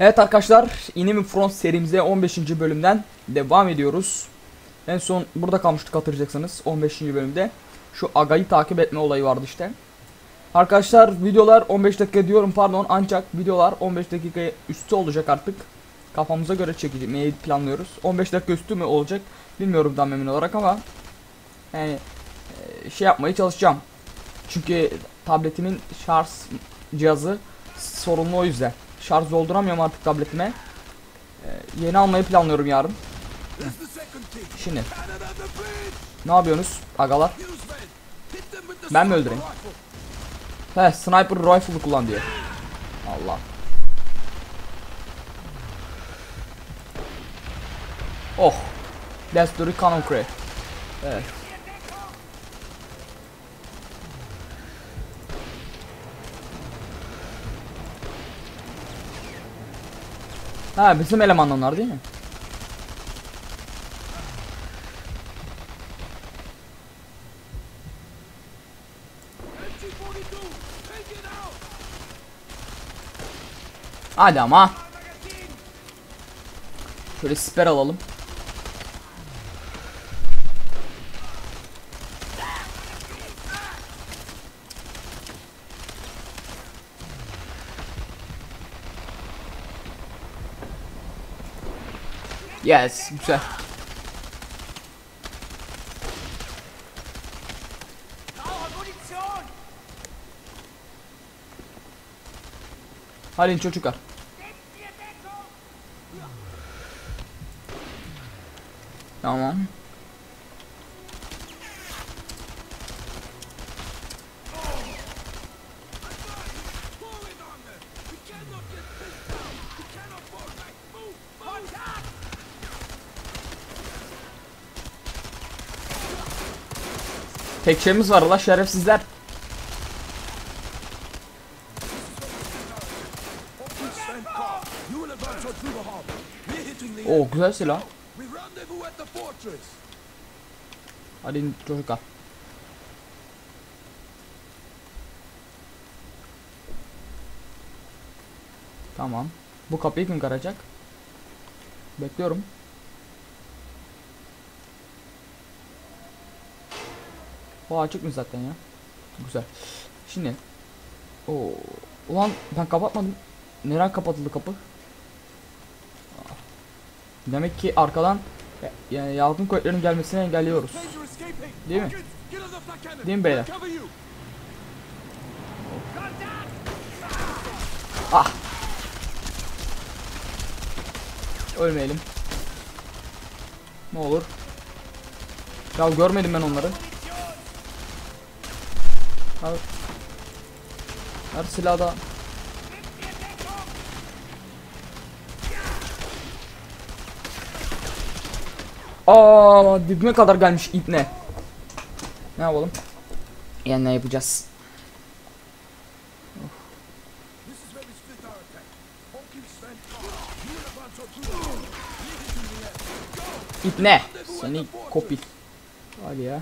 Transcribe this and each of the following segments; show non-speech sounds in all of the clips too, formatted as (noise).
Evet arkadaşlar Enemy Front serimize 15. bölümden devam ediyoruz. En son burada kalmıştık hatırlayacaksınız 15. bölümde. Şu Aga'yı takip etme olayı vardı işte. Arkadaşlar videolar 15 dakika diyorum pardon ancak videolar 15 dakika üstü olacak artık. Kafamıza göre çekmeyi planlıyoruz. 15 dakika üstü mü olacak bilmiyorum tam emin olarak ama yani e, şey yapmaya çalışacağım. Çünkü tabletimin şarj cihazı sorunlu o yüzden. Şarj dolduramıyorum artık tabletime. Ee, yeni almayı planlıyorum yarın. Şimdi. Ne yapıyorsunuz agalar? Ben mi öldüreyim? He sniper rifle'ı kullan diyor. Allah. Oh. That's the cannon cray. Evet. Ha bizim eleman onlar değil mi? Hadi ama. Şöyle siper alalım. Yes, güzel. Hadi çocuklar. Tamam. Tek şeyimiz var la şerefsizler. Oo güzel silah. Hadi çocuklar. Tamam. Bu kapıyı kim kıracak? Bekliyorum. O açık mı zaten ya? Güzel. Şimdi. O ulan ben kapatmadım. Neren kapatıldı kapı? Demek ki arkadan yani yardım kuvvetlerinin gelmesini engelliyoruz. Değil mi? Değil mi beyler? Ah. Ölmeyelim. Ne olur. Ya görmedim ben onları. Her, her silahda Aa dibime kadar gelmiş ipne. Ne yapalım? Yani ne yapacağız? İpne. Seni kopil. Hadi ya.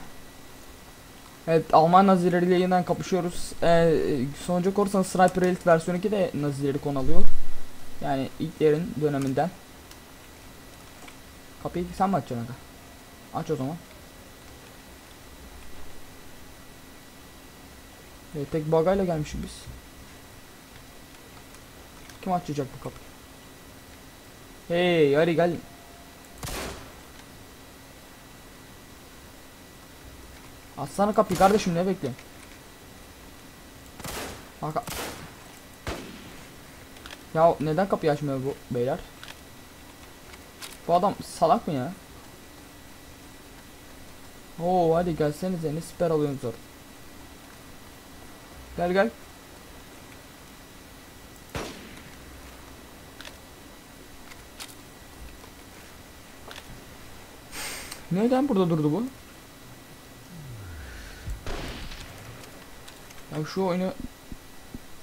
Evet Alman Nazileriyle yeniden kapışıyoruz. Ee, sonucu korursanız Sniper Elite versiyon 2 de Nazileri konu alıyor. Yani ilklerin döneminden. Kapıyı sen mi açacaksın aga? Aç o zaman. Evet, tek bagayla gelmişiz biz. Kim açacak bu kapıyı? Hey hadi gel. Açsana kapıyı kardeşim ne bekliyorsun? Bak. Ya neden kapıyı açmıyor bu beyler? Bu adam salak mı ya? Oo hadi gelsenize ne siper alıyorsunuz orada. Gel gel. Neden burada durdu bu? Ya şu oyunu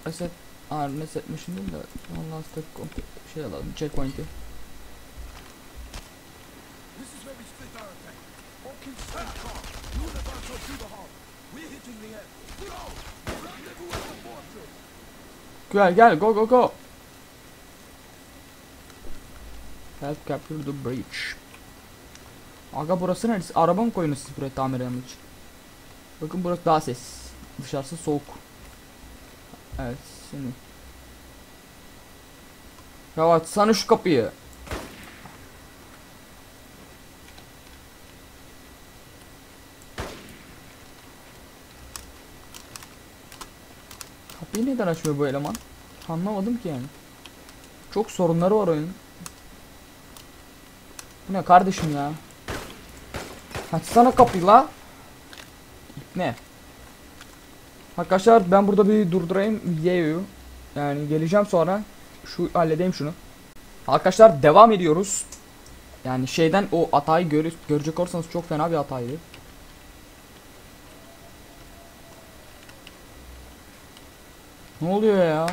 reset Aa resetmişim değil de ondan sonra şey alalım checkpoint'i. Gel gel go go go. Help capture the breach. Aga burası neresi? Araba mı koyuyorsunuz buraya tamir için? Bakın burası daha ses. Dışarısı soğuk. Evet şimdi. Ya açsana şu kapıyı. Kapıyı neden açmıyor bu eleman? Anlamadım ki yani. Çok sorunları var oyunun. Bu ne kardeşim ya? Açsana kapıyı la. Ne? Arkadaşlar ben burada bir durdurayım videoyu. Yani geleceğim sonra şu halledeyim şunu. Arkadaşlar devam ediyoruz. Yani şeyden o hatayı gör görecek olursanız çok fena bir hataydı. Ne oluyor ya?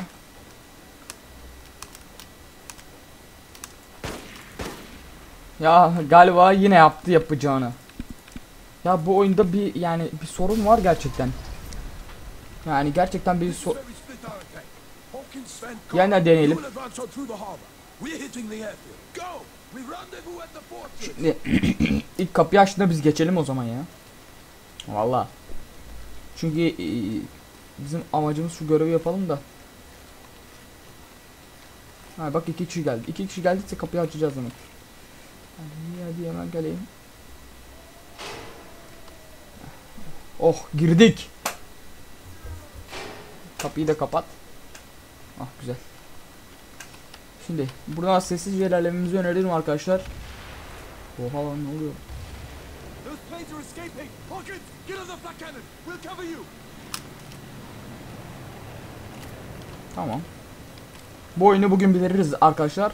Ya galiba yine yaptı yapacağını. Ya bu oyunda bir yani bir sorun var gerçekten. Yani gerçekten bir so Yeniden deneyelim. Şimdi (clears throat) ilk kapıyı açtığında biz geçelim o zaman ya. Valla. Çünkü e, bizim amacımız şu görevi yapalım da. Ha bak iki kişi geldi. İki kişi geldiyse kapıyı açacağız demek. Hadi, hadi hemen geleyim. Oh girdik. Kapıyı da kapat. Ah güzel. Şimdi buradan sessizce ilerlememizi öneririm arkadaşlar. Oha lan ne oluyor? Tamam. Bu oyunu bugün bitiririz arkadaşlar.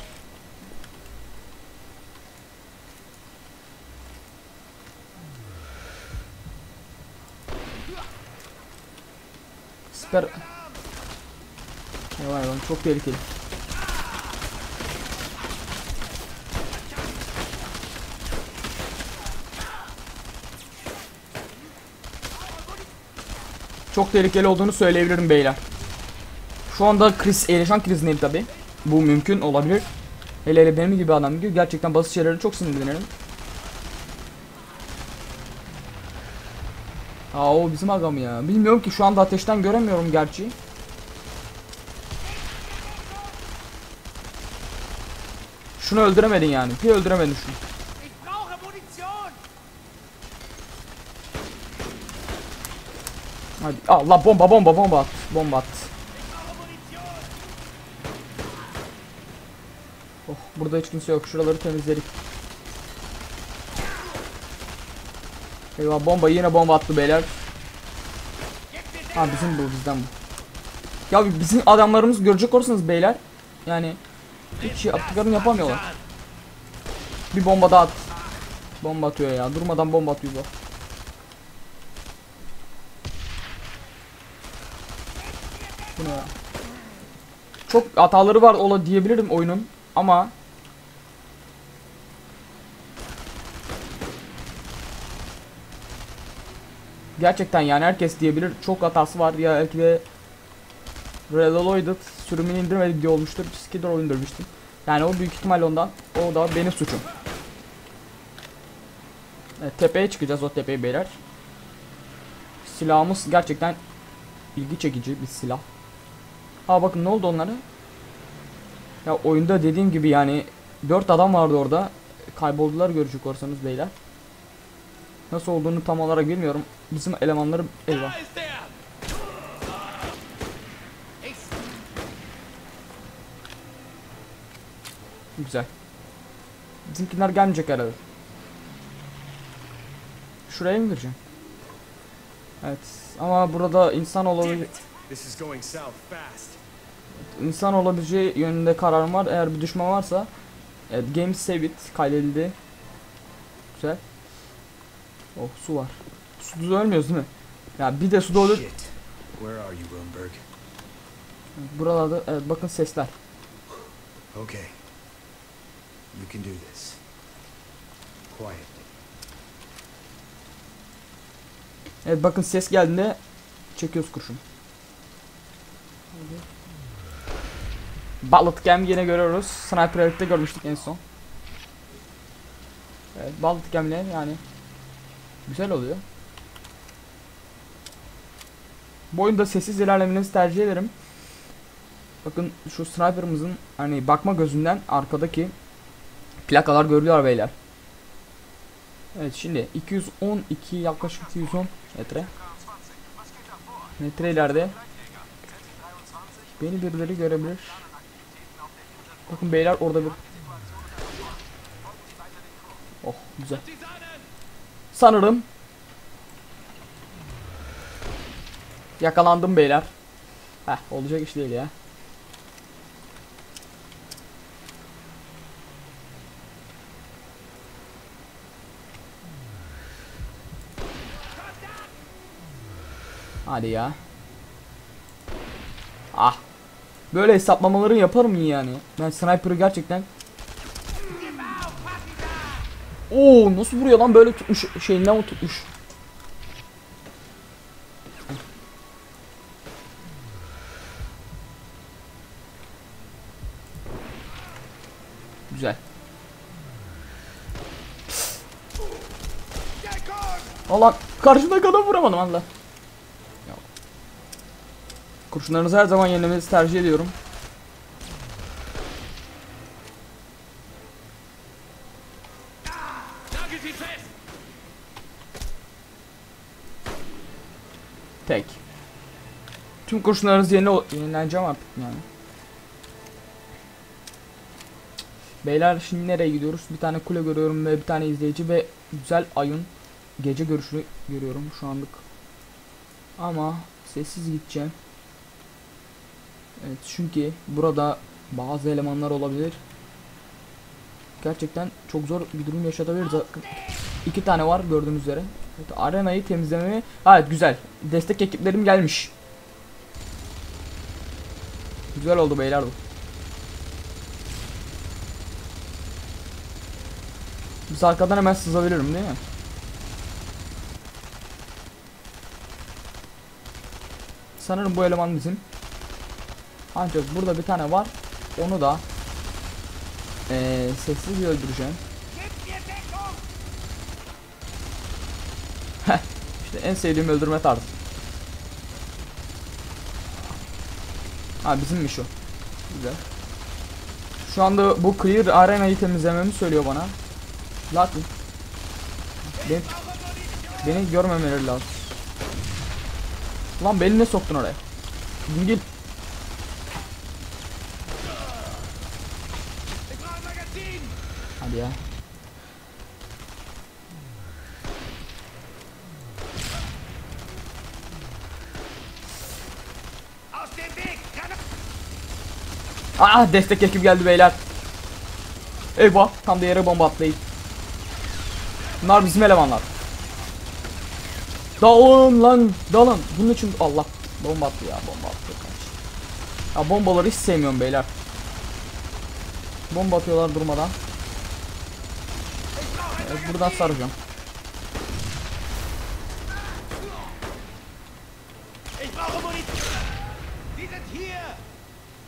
Siper... Vay lan çok tehlikeli. Çok tehlikeli olduğunu söyleyebilirim beyler. Şu anda kriz, eleşan krizindeyim tabi. Bu mümkün olabilir. Hele hele benim gibi adam gibi gerçekten basit şeylere çok sinirlenirim. Aa o bizim agam ya. Bilmiyorum ki şu anda ateşten göremiyorum gerçi. Şunu öldüremedin yani. Bir öldüremedin şunu. Hadi Allah bomba bomba bomba at. Bomba at. Oh burada hiç kimse yok. Şuraları temizledik. Eyvah bomba yine bomba attı beyler. Ha bizim bu bizden bu. Ya bizim adamlarımız görecek olursanız beyler. Yani hiç yaptıklarını yapamıyorlar. Bir bomba daha at. Bomba atıyor ya. Durmadan bomba atıyor bu. Bu ne ya? Çok hataları var ola diyebilirim oyunun ama Gerçekten yani herkes diyebilir çok hatası var ya belki de Reloaded sürümünü indirmedik diye olmuştur. Skidder oyun indirmiştim. Yani o büyük ihtimal ondan. O da benim suçum. Evet, tepeye çıkacağız o tepeye beyler. Silahımız gerçekten ilgi çekici bir silah. Ha bakın ne oldu onlara? Ya oyunda dediğim gibi yani 4 adam vardı orada. Kayboldular görecek olursanız beyler. Nasıl olduğunu tam olarak bilmiyorum. Bizim elemanları eyvah. Güzel. Bizimkiler gelmeyecek herhalde. Şuraya mı gireceğim? Evet. Ama burada insan fast. insan olabileceği yönünde kararım var. Eğer bir düşman varsa evet, game save it kaydedildi. Güzel. Oh su var. Susuz ölmüyoruz değil mi? Ya bir de suda ölür. Buralarda evet bakın sesler. Okay. You can do this. Quietly. Evet bakın ses geldiğinde çekiyoruz kurşun. Bullet Cam yine görüyoruz. Sniper Eric'te görmüştük en son. Evet, Baltık gemileri yani güzel oluyor. Bu oyunda sessiz ilerlemenizi tercih ederim. Bakın şu sniper'ımızın hani bakma gözünden arkadaki plakalar görülüyor beyler. Evet şimdi 212 yaklaşık 210 metre. Metre ileride. Beni birileri görebilir. Bakın beyler orada bir. Oh güzel. Sanırım yakalandım beyler. Heh olacak iş değil ya. Hadi ya. Ah. Böyle hesaplamaları yaparım yani. Ben sniper'ı gerçekten Oo nasıl vuruyor lan böyle tutmuş şeyinden o tutmuş. Güzel. Allah karşımda kadar vuramadım Allah. Kurşunlarınızı her zaman yenilemenizi tercih ediyorum. Tek. Tüm kurşunlarınız yeni yenileneceğim artık yani. Beyler şimdi nereye gidiyoruz? Bir tane kule görüyorum ve bir tane izleyici ve güzel ayın gece görüşünü görüyorum şu anlık. Ama sessiz gideceğim. Evet çünkü burada bazı elemanlar olabilir. Gerçekten çok zor bir durum yaşatabiliriz. İki tane var gördüğünüz üzere. Evet, arenayı temizlemeye... Evet güzel. Destek ekiplerim gelmiş. Güzel oldu beyler bu. Biz arkadan hemen sızabilirim değil mi? Sanırım bu eleman bizim. Ancak burada bir tane var. Onu da eee sessiz öldüreceğim. İşte en sevdiğim öldürme tarzı. Ha bizimmiş o. Güzel. Şu anda bu clear arenayı temizlememi söylüyor bana. Lakin beni, beni görmemeleri lazım. Lan beni ne soktun oraya? Dingil. Ich Hadi ya. Ah, destek ekip geldi beyler. Eyvah tam da yere bomba atlayıp. Bunlar bizim elemanlar. Dağılın lan dalın. Bunun için Allah bomba attı ya bomba attı. Ya bombaları hiç sevmiyorum beyler. Bomba atıyorlar durmadan. Evet, buradan saracağım.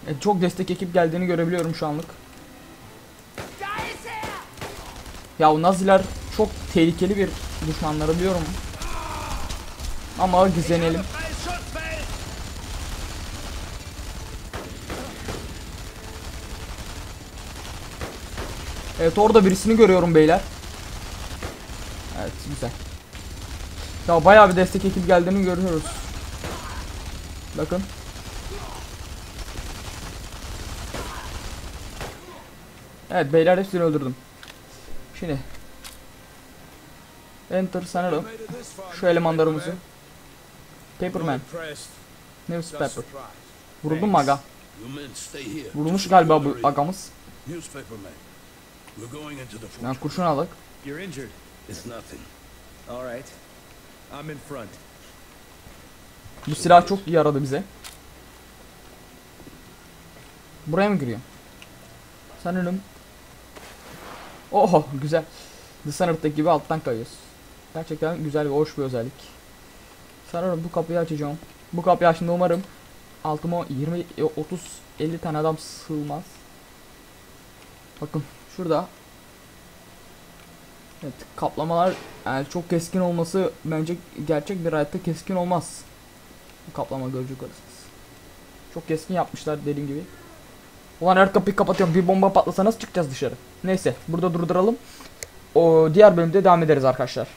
Evet, çok destek ekip geldiğini görebiliyorum şu anlık. Ya o Naziler çok tehlikeli bir düşmanları biliyorum. Ama gizlenelim. Evet orada birisini görüyorum beyler. Güzel. Ya bayağı bir destek ekip geldiğini görüyoruz. Bakın. Evet beyler hepsini öldürdüm. Şimdi. Enter sanırım. Şu elemanlarımızı. Paperman. Newspaper. Vuruldun mu aga? Vurulmuş galiba bu agamız. Yani kurşun aldık. Bu silah çok iyi yaradı bize. Buraya mı giriyor? Sanırım. Oho güzel. Dishonored'daki gibi alttan kayıyoruz. Gerçekten güzel ve hoş bir özellik. Sanırım bu kapıyı açacağım. Bu kapıyı açtığımda umarım altıma 20, 30, 50 tane adam sığmaz. Bakın şurada Evet kaplamalar yani çok keskin olması bence gerçek bir hayatta keskin olmaz. Kaplama görecek olursanız. Çok keskin yapmışlar dediğim gibi. Ulan her kapıyı kapatıyorum bir bomba patlasa nasıl çıkacağız dışarı? Neyse burada durduralım. O diğer bölümde devam ederiz arkadaşlar.